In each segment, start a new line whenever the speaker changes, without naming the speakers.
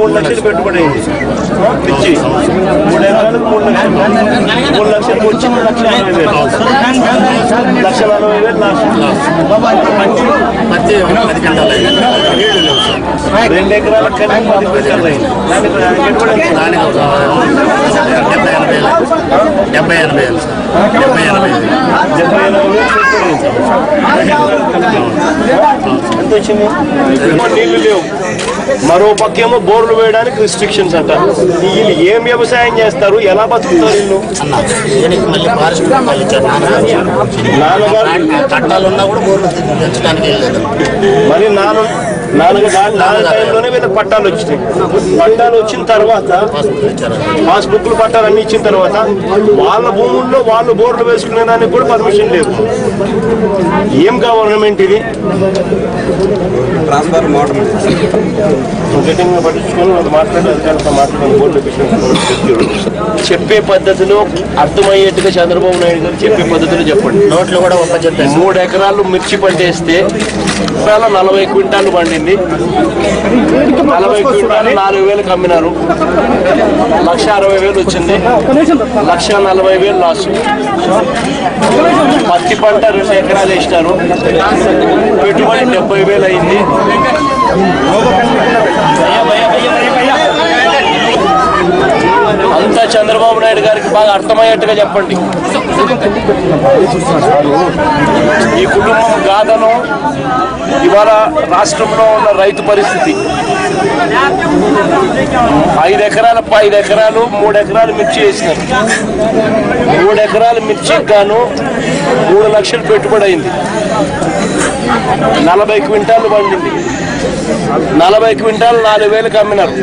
మూడు లక్షలు పెట్టుబడి అయింది మిర్చి మూడు ఎకరాలకు మూడు లక్షలు మూడు లక్షలు వచ్చి మూడు లక్షల యాభై వేలు లక్ష నలభై వేలు లాస్ట్
పత్తి పది గంటలు నీళ్ళు లేవు సార్
రెండు ఎకరాల కలిపి పది క్వింటాలు అయింది దానికి పెట్టుబడి ఎంత?
దానికి ఒక డెబ్బై ఎనభై వేలు డెబ్బై ఎనభై వేలు సార్ డెబ్బై ఎనభై
ఎంత వచ్చింది నీళ్ళు లేవు మరో పక్కేమో బోర్లు వేయడానికి రిస్ట్రిక్షన్స్ అంట. వీళ్ళు ఏం వ్యవసాయం చేస్తారు? ఎలా బతుకుతారు వీళ్ళు?
నాన్నగారు
మరి నాన్న టైంలోనే వీళ్ళకి పట్టాలు వచ్చినాయి. పట్టాలు వచ్చిన తర్వాత
ఇచ్చారు
పాస్బుక్లు పట్టాలు అన్ని ఇచ్చిన తర్వాత వాళ్ళ భూముల్లో వాళ్ళు బోర్లు వేసుకునే దానికి కూడా పర్మిషన్ లేదు. ఏం గవర్నమెంట్ ఇది?
Transfer motor.
గట్టిగా పట్టించుకొని వాళ్ళు మాట్లాడే అధికారులతో మాట్లాడుకొని బోర్డు చెప్పే పద్ధతిలో అర్థమయ్యేట్టుగా చంద్రబాబు నాయుడు గారు చెప్పే పద్ధతిలో చెప్పండి.
నోట్లు కూడా ఒక్క చెప్పేసి.
మూడు ఎకరాలు మిర్చి పంటేస్తే నలభై క్వింటాలు అయింది నలభై క్వింటాలు నాలుగు వేలకు అమ్మినారు. లక్ష అరవై వేలు వచ్చింది. లక్ష నలభై వేలు లాస్. పత్తి పంట రెండు ఎకరాలు వేసినారు. పెట్టుబడి డెబ్బై వేలు అయింది. అంతా చంద్రబాబు నాయుడు గారికి బాగా అర్థమయ్యేట్టుగా చెప్పండి. ఈ కుటుంబం గాథను ఇవాళ రాష్ట్రంలో ఉన్న రైతు పరిస్థితి. ఐదు ఎకరాల ఐదు ఎకరాలు మూడు ఎకరాలు మిర్చి వేసినారు. మూడు ఎకరాలు మిర్చికి గాను మూడు లక్షలు పెట్టుబడి అయింది. నలభై క్వింటాలు పండింది. నలభై క్వింటాలు నాలుగు వేలకు అమ్మినారు.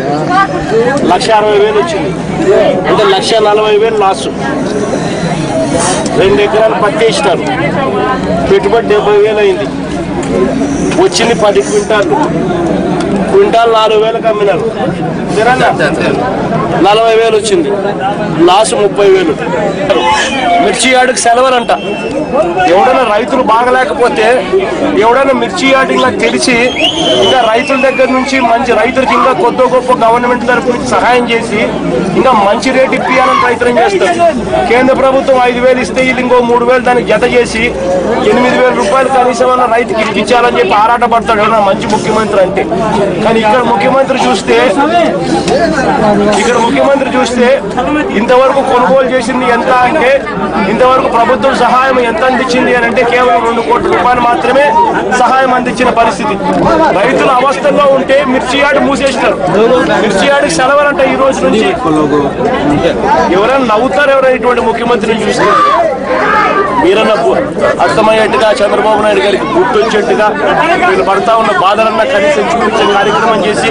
లక్ష అరవై వేలు వచ్చింది. అంటే లక్ష నలభై వేలు లాస్ రెండు ఎకరాలు పత్తి పెట్టుబడి డెబ్బై వేలు అయింది. వచ్చింది పది క్వింటాలు. క్వింటాల్ నాలుగు వేలకు అమ్మినారు. నలభై వేలు వచ్చింది. లాస్ ముప్పై వేలు. మిర్చి యార్డుకి సెలవులంట. ఎవడైనా రైతులు బాగలేకపోతే ఎవడైనా మిర్చి యార్డు ఇలా తెలిసి ఇంకా రైతుల దగ్గర నుంచి మంచి రైతులకి ఇంకా కొద్ది గొప్ప గవర్నమెంట్ తరపు నుంచి సహాయం చేసి ఇంకా మంచి రేటు ఇప్పియాలని ప్రయత్నం చేస్తారు. కేంద్ర ప్రభుత్వం ఐదు వేలు ఇస్తే ఇది ఇంకో మూడు వేలు దానికి జత చేసి ఎనిమిది వేలు రూపాయలు కనీసం అన్న రైతుకి ఇప్పించాలని చెప్పి ఆరాటపడతాడు ఎవరైనా మంచి ముఖ్యమంత్రి అంటే. కానీ ఇక్కడ ముఖ్యమంత్రి చూస్తే ఇక్కడ ముఖ్యమంత్రి చూస్తే ఇంతవరకు కొనుగోలు చేసింది ఎంత అంటే ఇంతవరకు ప్రభుత్వం సహాయం ఎంత అందించింది అని అంటే కేవలం రెండు కోట్ల రూపాయలు మాత్రమే సహాయం అందించిన పరిస్థితి. రైతుల అవస్థల్లో ఉంటే మిర్చి యార్డు మూసేసినారు మిర్చి యార్డుకి సెలవులంట ఈ రోజు నుంచి ఎవరైనా నవ్వుతారు ఎవరైనా ఇటువంటి ముఖ్యమంత్రిని చూస్తే? మీరన్న అర్థమయ్యేట్టుగా చంద్రబాబు నాయుడు గారికి గుర్తొచ్చేట్టుగా వీళ్ళు పడతా ఉన్న బాధలన్నా కనీసం చూపించే కార్యక్రమం చేసి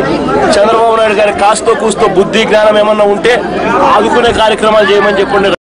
చంద్రబాబు నాయుడు గారికి కాస్తో కూస్తో బుద్ధి జ్ఞానం ఏమన్నా ఉంటే ఆదుకునే కార్యక్రమాలు చేయమని చెప్పండి.